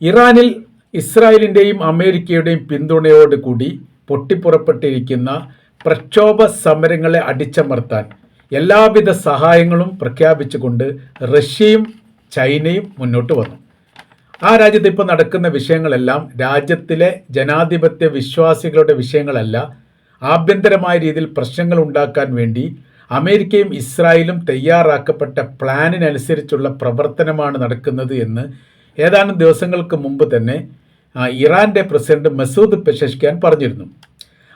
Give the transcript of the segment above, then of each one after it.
ഇറാനിൽ ഇസ്രായേലിന്റെയും അമേരിക്കയുടെയും പിന്തുണയോടുകൂടി പൊട്ടിപ്പുറപ്പെട്ടിരിക്കുന്ന പ്രക്ഷോഭ സമരങ്ങളെ അടിച്ചമർത്താൻ എല്ലാവിധ സഹായങ്ങളും പ്രഖ്യാപിച്ചുകൊണ്ട് റഷ്യയും ചൈനയും മുന്നോട്ട് വന്നു. ആ രാജ്യത്ത് ഇപ്പോൾ നടക്കുന്ന വിഷയങ്ങളെല്ലാം രാജ്യത്തിലെ ജനാധിപത്യ വിശ്വാസികളുടെ വിഷയങ്ങളല്ല ആഭ്യന്തരമായ രീതിയിൽ പ്രശ്നങ്ങൾ ഉണ്ടാക്കാൻ വേണ്ടി അമേരിക്കയും ഇസ്രായേലും തയ്യാറാക്കപ്പെട്ട പ്ലാനിനനുസരിച്ചുള്ള പ്രവർത്തനമാണ് നടക്കുന്നത് എന്ന് ഏതാനും ദിവസങ്ങൾക്ക് മുമ്പ് തന്നെ ഇറാന്റെ പ്രസിഡന്റ് മസൂദ് പെഷഷ്കാൻ പറഞ്ഞിരുന്നു.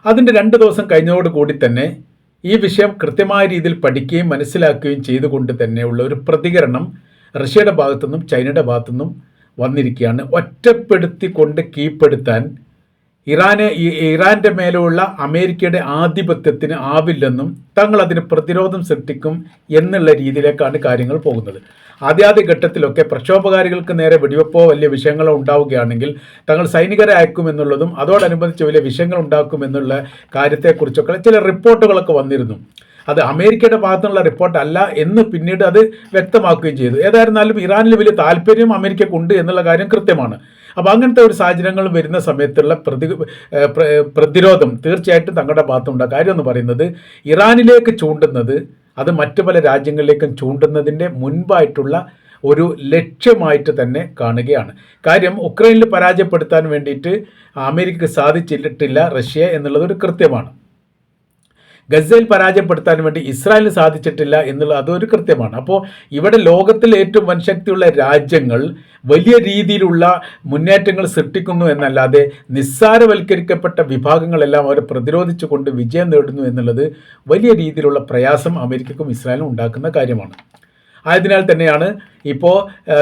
അതിന്റെ രണ്ട് ദിവസം കഴിഞ്ഞതോടുകൂടി തന്നെ ഈ വിഷയം കൃത്യമായ രീതിയിൽ പഠിക്കുകയും മനസ്സിലാക്കുകയും ചെയ്തുകൊണ്ട് തന്നെയുള്ള ഒരു പ്രതികരണം റഷ്യയുടെ ഭാഗത്തു നിന്നും ചൈനയുടെ ഭാഗത്തു നിന്നും വന്നിരിക്കുകയാണ്. ഒറ്റപ്പെടുത്തിക്കൊണ്ട് കീഴ്പ്പെടുത്താൻ ഇറാനെ ഇറാന്റെ മേലുള്ള അമേരിക്കയുടെ ആധിപത്യത്തിന് ആവില്ലെന്നും തങ്ങൾ അതിന് പ്രതിരോധം സൃഷ്ടിക്കും എന്നുള്ള രീതിയിലേക്കാണ് കാര്യങ്ങൾ പോകുന്നത്. ആദ്യാദ്യ ഘട്ടത്തിലൊക്കെ പ്രക്ഷോഭകാരികൾക്ക് നേരെ വെടിവെപ്പോ വലിയ വിഷയങ്ങളോ ഉണ്ടാവുകയാണെങ്കിൽ തങ്ങൾ സൈനികരെ അയക്കും എന്നുള്ളതും അതോടനുബന്ധിച്ച് വലിയ വിഷയങ്ങൾ ഉണ്ടാക്കും എന്നുള്ള കാര്യത്തെക്കുറിച്ചൊക്കെ ചില റിപ്പോർട്ടുകളൊക്കെ വന്നിരുന്നു. അത് അമേരിക്കയുടെ ഭാഗത്തുനിന്നുള്ള റിപ്പോർട്ടല്ല എന്ന് പിന്നീട് അത് വ്യക്തമാക്കുകയും ചെയ്തു. ഏതായിരുന്നാലും ഇറാനിൽ വലിയ താല്പര്യം അമേരിക്കക്കുണ്ട് എന്നുള്ള കാര്യം കൃത്യമാണ്. അപ്പോൾ അങ്ങനത്തെ ഒരു സാഹചര്യങ്ങൾ വരുന്ന സമയത്തുള്ള പ്രതി പ്രതിരോധം തീർച്ചയായിട്ടും തങ്ങളുടെ ഭാഗത്തുണ്ട്. കാര്യം എന്ന് പറയുന്നത് ഇറാനിലേക്ക് ചൂണ്ടുന്നത് അത് മറ്റു പല രാജ്യങ്ങളിലേക്കും ചൂണ്ടുന്നതിന്റെ മുൻപായിട്ടുള്ള ഒരു ലക്ഷ്യമായിട്ട് തന്നെ കാണുകയാണ്. കാര്യം ഉക്രൈനിൽ പരാജയപ്പെടുത്താൻ വേണ്ടിയിട്ട് അമേരിക്കക്ക് സാധിച്ചിട്ടില്ല റഷ്യ എന്നുള്ളത് ഒരു കൃത്യമാണ്. ഗസയിൽ പരാജയപ്പെടുത്താൻ വേണ്ടി ഇസ്രായേലിന് സാധിച്ചിട്ടില്ല എന്നുള്ള അതൊരു കൃത്യമാണ്. അപ്പോൾ ഇവിടെ ലോകത്തിലെ ഏറ്റവും വൻശക്തിയുള്ള രാജ്യങ്ങൾ വലിയ രീതിയിലുള്ള മുന്നേറ്റങ്ങൾ സൃഷ്ടിക്കുന്നു എന്നല്ലാതെ നിസ്സാരവൽക്കരിക്കപ്പെട്ട വിഭാഗങ്ങളെല്ലാം അവരെ പ്രതിരോധിച്ചുകൊണ്ട് വിജയം നേടുന്നു എന്നുള്ളത് വലിയ രീതിയിലുള്ള പ്രയാസം അമേരിക്കക്കും ഇസ്രായേലും ഉണ്ടാക്കുന്ന കാര്യമാണ്. ആയതിനാൽ തന്നെയാണ് ഇപ്പോൾ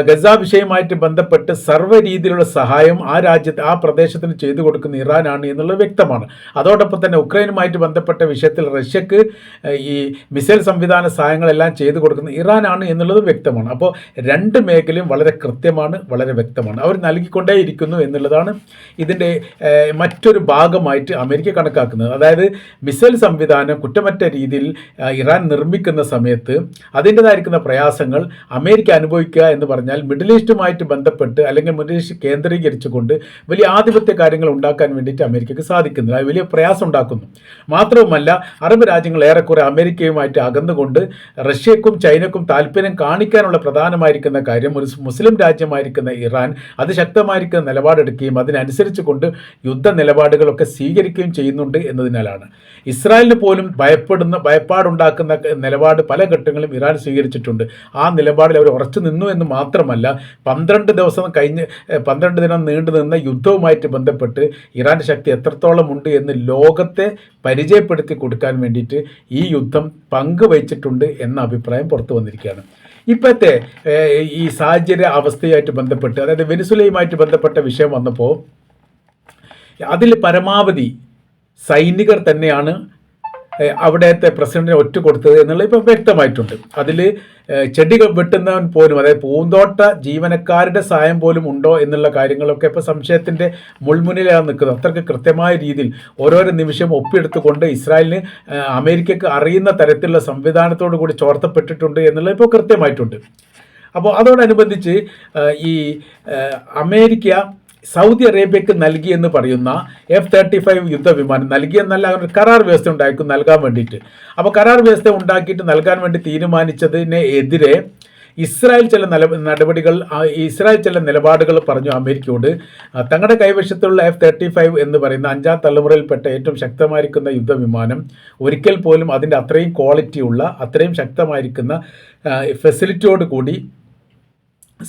ഗസ വിഷയമായിട്ട് ബന്ധപ്പെട്ട് സർവ രീതിയിലുള്ള സഹായം ആ രാജ്യത്ത് ആ പ്രദേശത്തിന് ചെയ്തു കൊടുക്കുന്ന ഇറാനാണ് എന്നുള്ളത് വ്യക്തമാണ്. അതോടൊപ്പം തന്നെ ഉക്രൈനുമായിട്ട് ബന്ധപ്പെട്ട വിഷയത്തിൽ റഷ്യക്ക് ഈ മിസൈൽ സംവിധാന സഹായങ്ങളെല്ലാം ചെയ്തു കൊടുക്കുന്ന ഇറാനാണ് എന്നുള്ളത് വ്യക്തമാണ്. അപ്പോൾ രണ്ട് മേഖലയും വളരെ കൃത്യമാണ് വളരെ വ്യക്തമാണ്. അവർ നൽകിക്കൊണ്ടേയിരിക്കുന്നു എന്നുള്ളതാണ് ഇതിന്റെ മറ്റൊരു ഭാഗമായിട്ട് അമേരിക്ക കണക്കാക്കുന്നത്. അതായത് മിസൈൽ സംവിധാനം കുറ്റമറ്റ രീതിയിൽ ഇറാൻ നിർമ്മിക്കുന്ന സമയത്ത് അതിന്റെതായിരിക്കുന്ന പ്രയാസങ്ങൾ അമേരിക്ക അനുഭവിക്കുക എന്ന് പറഞ്ഞാൽ മിഡിൽ ഈസ്റ്റുമായിട്ട് ബന്ധപ്പെട്ട് അല്ലെങ്കിൽ മിഡിൽ ഈസ്റ്റ് കേന്ദ്രീകരിച്ചുകൊണ്ട് വലിയ ആധിപത്യ കാര്യങ്ങൾ ഉണ്ടാക്കാൻ വേണ്ടിയിട്ട് അമേരിക്കയ്ക്ക് സാധിക്കുന്നില്ല. അത് വലിയ പ്രയാസം ഉണ്ടാക്കുന്നു. മാത്രവുമല്ല അറബ് രാജ്യങ്ങൾ ഏറെക്കുറെ അമേരിക്കയുമായിട്ട് അകന്നുകൊണ്ട് റഷ്യക്കും ചൈനക്കും താല്പര്യം കാണിക്കാനുള്ള പ്രധാനമായിരിക്കുന്ന കാര്യം ഒരു മുസ്ലിം രാജ്യമായിരിക്കുന്ന ഇറാൻ അത് അതിശക്തമായിരിക്കുന്ന നിലപാടെടുക്കുകയും അതിനനുസരിച്ച് കൊണ്ട് യുദ്ധ നിലപാടുകളൊക്കെ സ്വീകരിക്കുകയും ചെയ്യുന്നുണ്ട് എന്നതിനാലാണ്. ഇസ്രായേലിന് പോലും ഭയപ്പെടുന്ന ഭയപ്പാടുണ്ടാക്കുന്ന നിലപാട് പല ഘട്ടങ്ങളും ഇറാൻ സ്വീകരിച്ചിട്ടുണ്ട്. ആ നിലപാടിൽ അവർ ഉറച്ചു നിന്നു എന്ന് മാത്രമല്ല പന്ത്രണ്ട് ദിവസം കഴിഞ്ഞ് പന്ത്രണ്ട് ദിനം നീണ്ടു നിന്ന യുദ്ധവുമായിട്ട് ബന്ധപ്പെട്ട് ഇറാൻ ശക്തി എത്രത്തോളം ഉണ്ട് എന്ന് ലോകത്തെ പരിചയപ്പെടുത്തി കൊടുക്കാൻ വേണ്ടിയിട്ട് ഈ യുദ്ധം പങ്കുവച്ചിട്ടുണ്ട് എന്ന അഭിപ്രായം പുറത്തു വന്നിരിക്കുകയാണ്. ഇപ്പോഴത്തെ ഈ സാഹചര്യ അവസ്ഥയുമായിട്ട് ബന്ധപ്പെട്ട് അതായത് വെനിസുലയുമായിട്ട് ബന്ധപ്പെട്ട വിഷയം വന്നപ്പോൾ അതിൽ പരമാവധി സൈനികർ തന്നെയാണ് അവിടുത്തെ പ്രസിഡന്റിനെ ഒറ്റ കൊടുത്തത് എന്നുള്ളത് ഇപ്പം വ്യക്തമായിട്ടുണ്ട്. അതിൽ ചെടികൾ വെട്ടുന്നവൻ പോലും അതായത് പൂന്തോട്ട ജീവനക്കാരുടെ സഹായം പോലും ഉണ്ടോ എന്നുള്ള കാര്യങ്ങളൊക്കെ ഇപ്പോൾ സംശയത്തിന്റെ മുൾമുനിലാണ് നിൽക്കുന്നത്. അത്രയ്ക്ക് കൃത്യമായ രീതിയിൽ ഓരോരോ നിമിഷം ഒപ്പിയെടുത്തുകൊണ്ട് ഇസ്രായേലിന് അമേരിക്കയ്ക്ക് അറിയുന്ന തരത്തിലുള്ള സംവിധാനത്തോടു കൂടി ചോർത്തപ്പെട്ടിട്ടുണ്ട് എന്നുള്ളത് ഇപ്പോൾ കൃത്യമായിട്ടുണ്ട്. അപ്പോൾ അതോടനുബന്ധിച്ച് ഈ അമേരിക്ക സൗദി അറേബ്യക്ക് നൽകി എന്ന് പറയുന്ന എഫ് തേർട്ടി ഫൈവ് യുദ്ധവിമാനം നൽകിയെന്നല്ല അവർ കരാർ വ്യവസ്ഥ ഉണ്ടാക്കും നൽകാൻ വേണ്ടിയിട്ട്. അപ്പോൾ കരാർ വ്യവസ്ഥ ഉണ്ടാക്കിയിട്ട് നൽകാൻ വേണ്ടി തീരുമാനിച്ചതിനെ എതിരെ ഇസ്രായേൽ ചില നില നടപടികൾ ഇസ്രായേൽ ചില നിലപാടുകൾ പറഞ്ഞു അമേരിക്കയോട്. തങ്ങളുടെ കൈവശത്തുള്ള എഫ് തേർട്ടി ഫൈവ് എന്ന് പറയുന്ന അഞ്ചാം തലമുറയിൽപ്പെട്ട ഏറ്റവും ശക്തമായിരിക്കുന്ന യുദ്ധവിമാനം ഒരിക്കൽ പോലും അതിന്റെ അത്രയും ക്വാളിറ്റിയുള്ള അത്രയും ശക്തമായിരിക്കുന്ന ഫെസിലിറ്റിയോട് കൂടി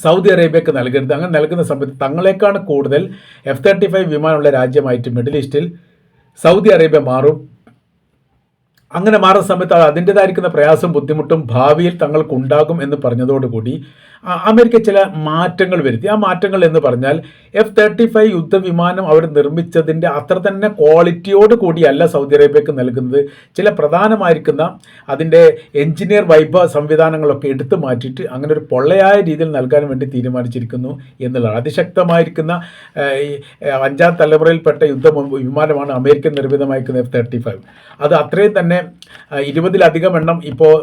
സൗദി അറേബ്യക്ക് നൽകരുത്. അങ്ങനെ നൽകുന്ന സമയത്ത് തങ്ങളെക്കാണ് കൂടുതൽ. എഫ് തേർട്ടി ഫൈവ് വിമാനമുള്ള രാജ്യമായിട്ട് മിഡിൽ ഈസ്റ്റിൽ സൗദി അറേബ്യ മാറും. അങ്ങനെ മാറുന്ന സമയത്ത് അത് അതിന്റെതായിരിക്കുന്ന പ്രയാസം ബുദ്ധിമുട്ടും ഭാവിയിൽ തങ്ങൾക്കുണ്ടാകും എന്ന് പറഞ്ഞതോടുകൂടി അമേരിക്ക ചില മാറ്റങ്ങൾ വരുത്തി. ആ മാറ്റങ്ങൾ എന്ന് പറഞ്ഞാൽ എഫ് തേർട്ടി ഫൈവ് യുദ്ധവിമാനം അവർ നിർമ്മിച്ചതിന്റെ അത്ര തന്നെ ക്വാളിറ്റിയോട് കൂടിയല്ല സൗദി അറേബ്യക്ക് നൽകുന്നത്. ചില പ്രധാനമായിരിക്കുന്ന അതിന്റെ എഞ്ചിനീയർ വൈഭവ സംവിധാനങ്ങളൊക്കെ എടുത്തു മാറ്റിയിട്ട് അങ്ങനെ ഒരു പൊള്ളയായ രീതിയിൽ നൽകാൻ വേണ്ടി തീരുമാനിച്ചിരിക്കുന്നു എന്നുള്ളതാണ്. അതിശക്തമായിരിക്കുന്ന അഞ്ചാം തലമുറയിൽപ്പെട്ട യുദ്ധ വിമാനമാണ് അമേരിക്കൻ നിർമ്മിതമായിരിക്കുന്ന എഫ് തേർട്ടി ഫൈവ്. അത് അത്രയും തന്നെ ഇരുപതിലധികം എണ്ണം ഇപ്പോൾ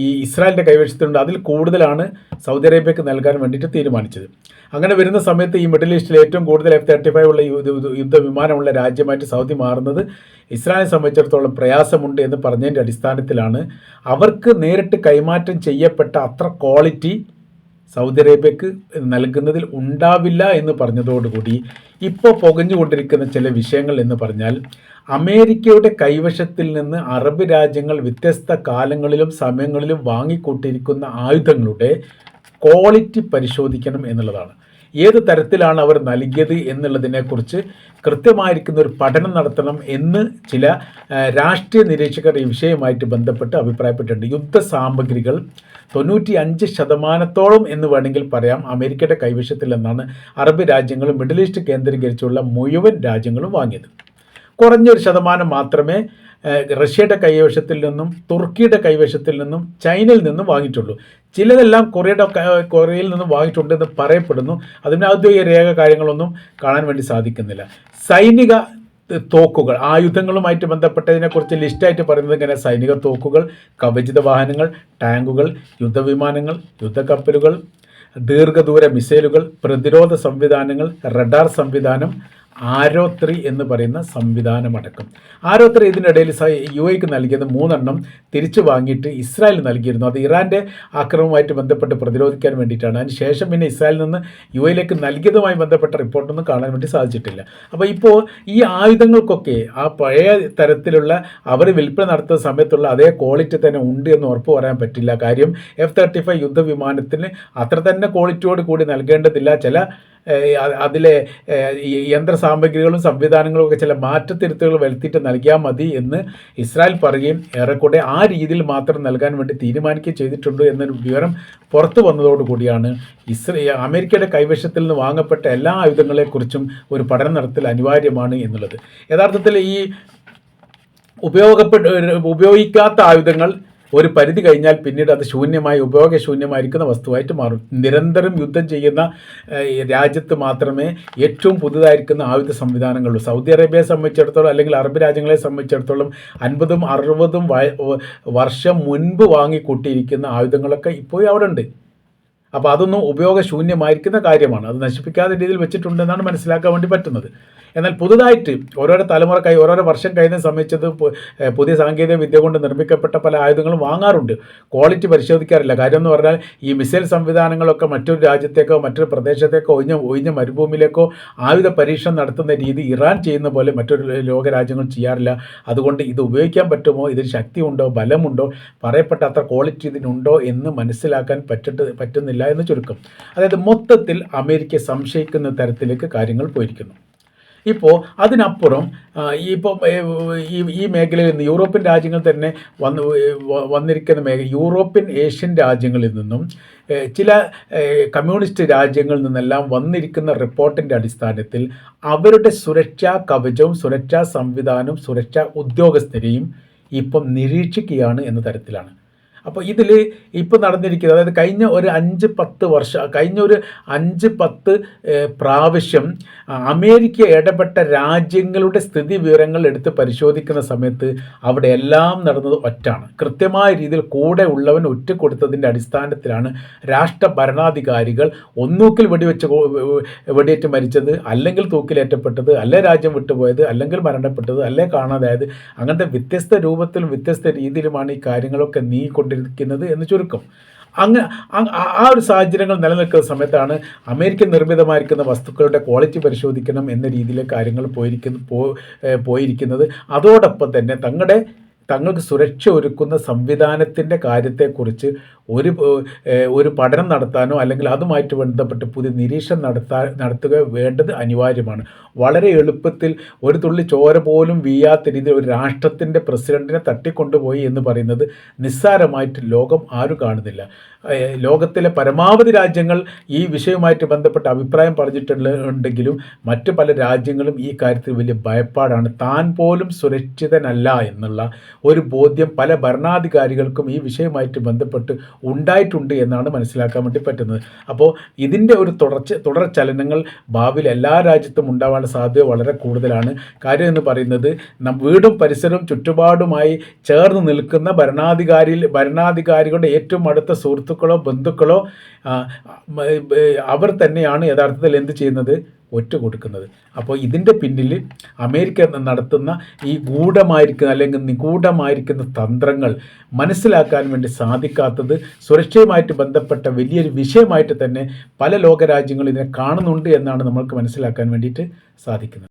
ഈ ഇസ്രായേലിന്റെ കൈവശത്തിലുണ്ട്. അതിൽ കൂടുതലാണ് സൗദി അറേബ്യക്ക് നൽകാൻ വേണ്ടിയിട്ട് തീരുമാനിച്ചത്. അങ്ങനെ വരുന്ന സമയത്ത് ഈ മിഡിൽ ഈസ്റ്റിൽ ഏറ്റവും കൂടുതൽ എഫ് തേർട്ടി ഫൈവ് ഉള്ള യുദ്ധ വിമാനമുള്ള രാജ്യമായിട്ട് സൗദി മാറുന്നത് ഇസ്രായേലിനെ സംബന്ധിച്ചിടത്തോളം പ്രയാസമുണ്ട് എന്ന് പറഞ്ഞതിന്റെ അടിസ്ഥാനത്തിലാണ് അവർക്ക് നേരിട്ട് കൈമാറ്റം ചെയ്യപ്പെട്ട അത്ര ക്വാളിറ്റി സൗദി അറേബ്യക്ക് നൽകുന്നതിൽ ഉണ്ടാവില്ല എന്ന് പറഞ്ഞതോടുകൂടി ഇപ്പോൾ പുകഞ്ഞുകൊണ്ടിരിക്കുന്ന ചില വിഷയങ്ങൾ എന്ന് പറഞ്ഞാൽ അമേരിക്കയുടെ കൈവശത്തിൽ നിന്ന് അറബ് രാജ്യങ്ങൾ വ്യത്യസ്ത കാലങ്ങളിലും സമയങ്ങളിലും വാങ്ങിക്കൂട്ടിയിരിക്കുന്ന ആയുധങ്ങളുടെ ക്വാളിറ്റി പരിശോധിക്കണം എന്നുള്ളതാണ്. ഏത് തരത്തിലാണ് അവർ നൽകിയത് എന്നുള്ളതിനെക്കുറിച്ച് കൃത്യമായിരിക്കുന്ന ഒരു പഠനം നടത്തണം എന്ന് ചില രാഷ്ട്രീയ നിരീക്ഷകർ ഈ വിഷയവുമായിട്ട് ബന്ധപ്പെട്ട് അഭിപ്രായപ്പെട്ടിട്ടുണ്ട്. യുദ്ധ സാമഗ്രികൾ തൊണ്ണൂറ്റി അഞ്ച് ശതമാനത്തോളം എന്ന് വേണമെങ്കിൽ പറയാം അമേരിക്കയുടെ കൈവശത്തിൽ നിന്നാണ് അറബ് രാജ്യങ്ങളും മിഡിൽ ഈസ്റ്റ് കേന്ദ്രീകരിച്ചുള്ള മുഴുവൻ രാജ്യങ്ങളും വാങ്ങിയത്. കുറഞ്ഞൊരു ശതമാനം മാത്രമേ റഷ്യയുടെ കൈവശത്തിൽ നിന്നും തുർക്കിയുടെ കൈവശത്തിൽ നിന്നും ചൈനയിൽ നിന്നും വാങ്ങിയിട്ടുള്ളൂ. ചിലതെല്ലാം കൊറിയയുടെ കൊറിയയിൽ നിന്നും വാങ്ങിയിട്ടുണ്ടെന്ന് പറയപ്പെടുന്നു. അതിന് ഔദ്യോഗിക രേഖ കാര്യങ്ങളൊന്നും കാണാൻ വേണ്ടി സാധിക്കുന്നില്ല. സൈനിക തോക്കുകൾ ആയുധങ്ങളുമായിട്ട് ബന്ധപ്പെട്ടതിനെക്കുറിച്ച് ലിസ്റ്റായിട്ട് പറയുന്നത് ഇങ്ങനെ സൈനിക തോക്കുകൾ കവചിത വാഹനങ്ങൾ ടാങ്കുകൾ യുദ്ധവിമാനങ്ങൾ യുദ്ധക്കപ്പലുകൾ ദീർഘദൂര മിസൈലുകൾ പ്രതിരോധ സംവിധാനങ്ങൾ റഡാർ സംവിധാനം ആരോ ത്രീ എന്ന് പറയുന്ന സംവിധാനമടക്കം. ആരോ ത്രീ ഇതിനിടയിൽ യു എക്ക് നൽകിയത് മൂന്നെണ്ണം തിരിച്ചു വാങ്ങിയിട്ട് ഇസ്രായേൽ നൽകിയിരുന്നു. അത് ഇറാന്റെ ആക്രമണവുമായിട്ട് ബന്ധപ്പെട്ട് പ്രതിരോധിക്കാൻ വേണ്ടിയിട്ടാണ്. അതിനുശേഷം പിന്നെ ഇസ്രായേലിൽ നിന്ന് യു എയിലേക്ക് നൽകിയതുമായി ബന്ധപ്പെട്ട റിപ്പോർട്ടൊന്നും കാണാൻ വേണ്ടി സാധിച്ചിട്ടില്ല. അപ്പോൾ ഇപ്പോൾ ഈ ആയുധങ്ങൾക്കൊക്കെ ആ പഴയ തരത്തിലുള്ള അവർ വിൽപ്പന നടത്തുന്ന സമയത്തുള്ള അതേ ക്വാളിറ്റി തന്നെ ഉണ്ട് എന്ന് ഉറപ്പ് പറയാൻ പറ്റില്ല. കാര്യം എഫ് തേർട്ടി ഫൈവ് യുദ്ധവിമാനത്തിന് അത്ര തന്നെ ക്വാളിറ്റിയോട് കൂടി നൽകേണ്ടതില്ല. ചില അതിലെ യന്ത്ര സാമഗ്രികളും സംവിധാനങ്ങളും ഒക്കെ ചില മാറ്റത്തിരുത്തുകൾ വരുത്തിയിട്ട് നൽകിയാൽ മതി എന്ന് ഇസ്രായേൽ പറയുകയും ഏറെക്കൂടെ ആ രീതിയിൽ മാത്രം നൽകാൻ വേണ്ടി തീരുമാനിക്കുകയും ചെയ്തിട്ടുണ്ട് എന്നൊരു വിവരം പുറത്തു വന്നതോടുകൂടിയാണ് ഇസ്രേ അമേരിക്കയുടെ കൈവശത്തിൽ നിന്ന് വാങ്ങപ്പെട്ട എല്ലാ ആയുധങ്ങളെക്കുറിച്ചും ഒരു പഠനം നടത്തൽ അനിവാര്യമാണ് എന്നുള്ളത്. യഥാർത്ഥത്തിൽ ഈ ഉപയോഗപ്പെട്ട് ഉപയോഗിക്കാത്ത ആയുധങ്ങൾ ഒരു പരിധി കഴിഞ്ഞാൽ പിന്നീട് അത് ശൂന്യമായി ഉപയോഗശൂന്യമായിരിക്കുന്ന വസ്തുവായിട്ട് മാറും. നിരന്തരം യുദ്ധം ചെയ്യുന്ന രാജ്യത്ത് മാത്രമേ ഏറ്റവും പുതുതായിരിക്കുന്ന ആയുധ സംവിധാനങ്ങളുള്ളൂ. സൗദി അറേബ്യയെ സംബന്ധിച്ചിടത്തോളം അല്ലെങ്കിൽ അറബ് രാജ്യങ്ങളെ സംബന്ധിച്ചിടത്തോളം അൻപതും അറുപതും വർഷം മുൻപ് വാങ്ങിക്കൂട്ടിയിരിക്കുന്ന ആയുധങ്ങളൊക്കെ ഇപ്പോഴും അവിടെ ഉണ്ട് അപ്പോൾ അതൊന്നും ഉപയോഗശൂന്യമായിരിക്കുന്ന കാര്യമാണ്. അത് നശിപ്പിക്കാത്ത രീതിയിൽ വെച്ചിട്ടുണ്ടെന്നാണ് മനസ്സിലാക്കാൻ വേണ്ടി പറ്റുന്നത്. എന്നാൽ പുതുതായിട്ട് ഓരോരോ തലമുറ കൈ ഓരോരോ വർഷം കഴിയുന്ന സമയത്ത് പുതിയ സാങ്കേതിക വിദ്യ കൊണ്ട് നിർമ്മിക്കപ്പെട്ട പല ആയുധങ്ങളും വാങ്ങാറുണ്ട്. ക്വാളിറ്റി പരിശോധിക്കാറില്ല. കാര്യം എന്ന് പറഞ്ഞാൽ ഈ മിസൈൽ സംവിധാനങ്ങളൊക്കെ മറ്റൊരു രാജ്യത്തേക്കോ മറ്റൊരു പ്രദേശത്തേക്കോ ഒഴിഞ്ഞ ഒഴിഞ്ഞ മരുഭൂമിയിലേക്കോ ആയുധ പരീക്ഷണം നടത്തുന്ന രീതി ഇറാൻ ചെയ്യുന്ന പോലെ മറ്റൊരു ലോകരാജ്യങ്ങൾ ചെയ്യാറില്ല. അതുകൊണ്ട് ഇത് ഉപയോഗിക്കാൻ പറ്റുമോ? ഇതിന് ശക്തിയുണ്ടോ? ബലമുണ്ടോ? പറയപ്പെട്ട അത്ര ക്വാളിറ്റി ഇതിനുണ്ടോ എന്ന് മനസ്സിലാക്കാൻ പറ്റിട്ട് പറ്റുന്നില്ല. എന്ന് ചുരുക്കം. അതായത് മൊത്തത്തിൽ അമേരിക്ക സംശയിക്കുന്ന തരത്തിലേക്ക് കാര്യങ്ങൾ പോയിരിക്കുന്നു. ഇപ്പോൾ അതിനപ്പുറം ഇപ്പം ഈ ഈ മേഖലയിൽ നിന്ന് യൂറോപ്യൻ രാജ്യങ്ങൾ തന്നെ വന്ന് വന്നിരിക്കുന്ന മേഖല യൂറോപ്യൻ ഏഷ്യൻ രാജ്യങ്ങളിൽ നിന്നും ചില കമ്മ്യൂണിസ്റ്റ് രാജ്യങ്ങളിൽ നിന്നെല്ലാം വന്നിരിക്കുന്ന റിപ്പോർട്ടിന്റെ അടിസ്ഥാനത്തിൽ അവരുടെ സുരക്ഷാ കവചവും സുരക്ഷാ സംവിധാനവും സുരക്ഷാ ഉദ്യോഗസ്ഥരെയും ഇപ്പം നിരീക്ഷിക്കുകയാണ് എന്ന തരത്തിലാണ്. അപ്പോൾ ഇതിൽ ഇപ്പോൾ നടന്നിരിക്കുന്നത് അതായത് കഴിഞ്ഞ ഒരു അഞ്ച് പത്ത് വർഷം കഴിഞ്ഞ ഒരു അഞ്ച് പത്ത് പ്രാവശ്യം അമേരിക്ക ഇടപെട്ട രാജ്യങ്ങളുടെ സ്ഥിതി വിവരങ്ങൾ എടുത്ത് പരിശോധിക്കുന്ന സമയത്ത് അവിടെ എല്ലാം നടന്നത് ഒറ്റാണ്. കൃത്യമായ രീതിയിൽ കൂടെ ഉള്ളവൻ ഒറ്റ കൊടുത്തതിന്റെ അടിസ്ഥാനത്തിലാണ് രാഷ്ട്ര ഭരണാധികാരികൾ ഒന്നൂക്കിൽ വെടിവെച്ച് വെടിയേറ്റ് മരിച്ചത് അല്ലെങ്കിൽ തൂക്കിലേറ്റപ്പെട്ടത് അല്ലെ രാജ്യം വിട്ടുപോയത് അല്ലെങ്കിൽ മരണപ്പെട്ടത് അല്ലെ കാണാതായത്. അങ്ങനത്തെ വ്യത്യസ്ത രൂപത്തിലും വ്യത്യസ്ത രീതിയിലുമാണ് ഈ കാര്യങ്ങളൊക്കെ നീങ്ങിക്കൊണ്ടിരിക്കുന്നത് എന്ന് ചുരുക്കം. അങ്ങ് ആ- ഒരു സാഹചര്യങ്ങൾ നിലനിൽക്കുന്ന സമയത്താണ് അമേരിക്കൻ നിർമ്മിതമായിരിക്കുന്ന വസ്തുക്കളുടെ ക്വാളിറ്റി പരിശോധിക്കണം എന്ന രീതിയിലെ കാര്യങ്ങൾ പോയിരിക്കുന്നു പോയിരിക്കുന്നത്. അതോടൊപ്പം തന്നെ തങ്ങളുടെ തങ്ങൾക്ക് സുരക്ഷ ഒരുക്കുന്ന സംവിധാനത്തിന്റെ കാര്യത്തെക്കുറിച്ച് ഒരു ഒരു പഠനം നടത്താനോ അല്ലെങ്കിൽ അതുമായിട്ട് ബന്ധപ്പെട്ട് പുതിയ നിരീക്ഷണം നടത്താൻ നടത്തുക വേണ്ടത് അനിവാര്യമാണ്. വളരെ എളുപ്പത്തിൽ ഒരു തുള്ളി ചോര പോലും വീയാത്ത രീതിയിൽ ഒരു രാഷ്ട്രത്തിന്റെ പ്രസിഡന്റിനെ തട്ടിക്കൊണ്ടുപോയി എന്ന് പറയുന്നത് നിസ്സാരമായിട്ട് ലോകം ആരും കാണുന്നില്ല. ലോകത്തിലെ പരമാവധി രാജ്യങ്ങൾ ഈ വിഷയവുമായിട്ട് ബന്ധപ്പെട്ട അഭിപ്രായം പറഞ്ഞിട്ടുള്ള ഉണ്ടെങ്കിലും മറ്റു പല രാജ്യങ്ങളും ഈ കാര്യത്തിൽ വലിയ ഭയപ്പാടാണ്. താൻ പോലും സുരക്ഷിതനല്ല എന്നുള്ള ഒരു ബോധ്യം പല ഭരണാധികാരികൾക്കും ഈ വിഷയമായിട്ട് ബന്ധപ്പെട്ട് ഉണ്ടായിട്ടുണ്ട് എന്നാണ് മനസ്സിലാക്കാൻ വേണ്ടി പറ്റുന്നത്. അപ്പോൾ ഇതിന്റെ ഒരു തുടർച്ച തുടർ ചലനങ്ങൾ ഭാവിയിൽ എല്ലാ രാജ്യത്തും ഉണ്ടാവാനുള്ള സാധ്യത വളരെ കൂടുതലാണ്. കാര്യം എന്ന് പറയുന്നത് വീടും പരിസരവും ചുറ്റുപാടുമായി ചേർന്ന് നിൽക്കുന്ന ഭരണാധികാരിയിൽ ഭരണാധികാരികളുടെ ഏറ്റവും അടുത്ത സുഹൃത്തുക്കളോ ബന്ധുക്കളോ അവർ തന്നെയാണ് യഥാർത്ഥത്തിൽ എന്ത് ചെയ്യുന്നത്? ഒറ്റ കൊടുക്കുന്നത്. അപ്പോൾ ഇതിന്റെ പിന്നിൽ അമേരിക്ക നടത്തുന്ന ഈ ഗൂഢമായിരിക്കുന്ന അല്ലെങ്കിൽ നിഗൂഢമായിരിക്കുന്ന തന്ത്രങ്ങൾ മനസ്സിലാക്കാൻ വേണ്ടി സാധിക്കാത്തത് സുരക്ഷയുമായിട്ട് ബന്ധപ്പെട്ട വലിയൊരു വിഷയമായിട്ട് തന്നെ പല ലോകരാജ്യങ്ങളും ഇതിനെ കാണുന്നുണ്ട് എന്നാണ് നമ്മൾക്ക് മനസ്സിലാക്കാൻ വേണ്ടിയിട്ട് സാധിക്കുന്നത്.